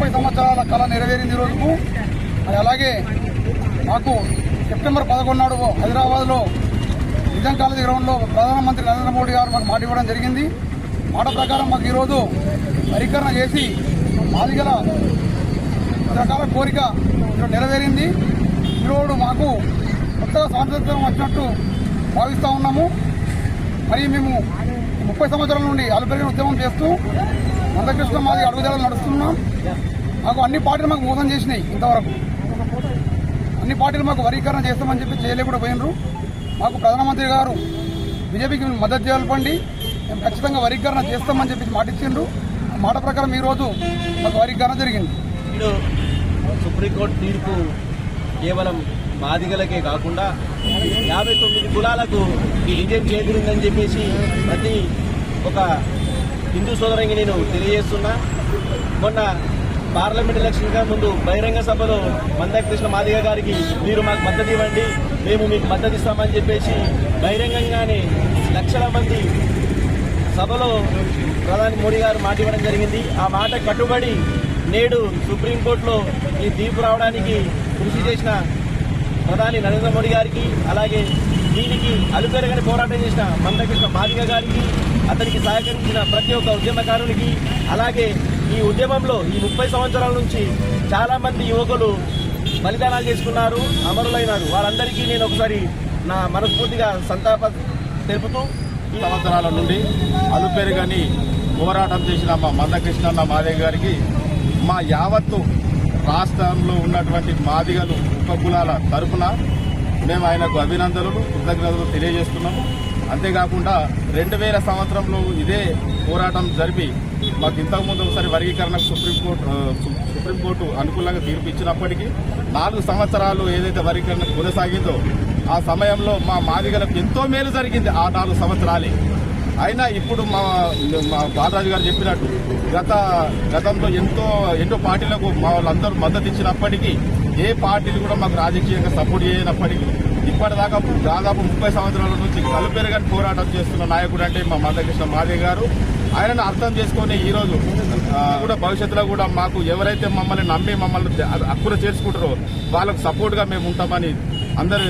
ముప్పై సంవత్సరాల కళ నెరవేరింది రోజుకు. మరి అలాగే మాకు సెప్టెంబర్ పదకొండు నాడు హైదరాబాద్లో నిజాం కాలేజీ గ్రౌండ్లో ప్రధానమంత్రి నరేంద్ర మోడీ గారు మాకు మాట ఇవ్వడం జరిగింది. మాట ప్రకారం మాకు ఈరోజు పరికరణ చేసి మాదిగల రకాల కోరిక నెరవేరింది. ఈరోజు మాకు కొత్తగా స్వాతంత్రం వచ్చినట్టు భావిస్తూ ఉన్నాము. మరి మేము ముప్పై సంవత్సరాల నుండి అలుపెరిగిన ఉద్యమం చేస్తూ మందకృష్ణ మాది అడుగుదల నడుస్తున్నాం. మాకు అన్ని పార్టీలు మాకు మోసం చేసినాయి ఇంతవరకు. అన్ని పార్టీలు మాకు వరీకరణ చేస్తామని చెప్పి చేయలేకుండా పోయినరు. మాకు ప్రధానమంత్రి గారు బీజేపీకి మద్దతు చేయాలండి మేము ఖచ్చితంగా వరీకరణ చేస్తామని చెప్పి మాట ఇచ్చిండ్రు మాట ప్రకారం ఈరోజు మాకు వరీకరణ జరిగింది. సుప్రీంకోర్టు తీర్పు కేవలం మాదిగలకే కాకుండా యాభై తొమ్మిది కులాలకు ఈ విజయం చేదిరిందని చెప్పేసి ప్రతి ఒక హిందూ సోదరంగి నేను తెలియజేస్తున్నా. మొన్న పార్లమెంట్ ఎలక్షన్గా ముందు బహిరంగ సభలో మందకృష్ణ మాదిగ గారికి మీరు మాకు మద్దతు ఇవ్వండి మేము మీకు మద్దతు ఇస్తామని చెప్పేసి బహిరంగంగానే లక్షల మంది సభలో ప్రధాని మోడీ గారు మాట ఇవ్వడం జరిగింది. ఆ మాట కట్టుబడి నేడు సుప్రీంకోర్టులో ఈ తీర్పు రావడానికి కృషి చేసిన ప్రధాని నరేంద్ర మోడీ గారికి అలాగే దీనికి అలుపెరగని పోరాటం చేసిన మందకృష్ణ మాదిగ గారికి అతనికి సహకరించిన ప్రతి ఒక్క ఉద్యమకారునికి అలాగే ఈ ఉద్యమంలో ఈ ముప్పై సంవత్సరాల నుంచి చాలా మంది యువకులు బలిదానాలు చేసుకున్నారు అమరులైనారు. వారందరికీ నేను ఒకసారి నా మనస్ఫూర్తిగా సంతాప తెలుపుతూ ఈ సంవత్సరాల నుండి అలుపెరుగని పోరాటం చేసిన మా మందకృష్ణన్న మాదేవి గారికి మా యావత్తు రాష్ట్రంలో ఉన్నటువంటి మాదిగలు ఉపకులాల తరఫున మేము ఆయనకు అభినందనలు కృతజ్ఞతలు తెలియజేస్తున్నాము. అంతేకాకుండా రెండు వేల సంవత్సరంలో ఇదే పోరాటం జరిపి మాకు ఇంతకుముందు ఒకసారి వర్గీకరణకు సుప్రీంకోర్టు సుప్రీంకోర్టు అనుకూలంగా తీర్పు ఇచ్చినప్పటికీ నాలుగు సంవత్సరాలు ఏదైతే వర్గీకరణ కొనసాగిందో ఆ సమయంలో మా మాదిగలకు ఎంతో మేలు జరిగింది ఆ నాలుగు సంవత్సరాలే. అయినా ఇప్పుడు మా మా బాలరాజు గారు చెప్పినట్టు గత గతంలో ఎంతో ఎన్నో పార్టీలకు మా వాళ్ళందరూ మద్దతు ఇచ్చినప్పటికీ ఏ పార్టీలు కూడా మాకు రాజకీయంగా సపోర్ట్ చేయనప్పటికీ ఇప్పటిదాకా దాదాపు ముప్పై సంవత్సరాల నుంచి కలుపెరగని పోరాటం చేస్తున్న నాయకుడు అంటే మా మందకృష్ణ మాదే గారు. ఆయనను అర్థం చేసుకుని ఈరోజు కూడా భవిష్యత్తులో కూడా మాకు ఎవరైతే మమ్మల్ని నమ్మి మమ్మల్ని హక్కులు చేర్చుకుంటారో వాళ్ళకు సపోర్ట్గా మేము ఉంటామని అందరూ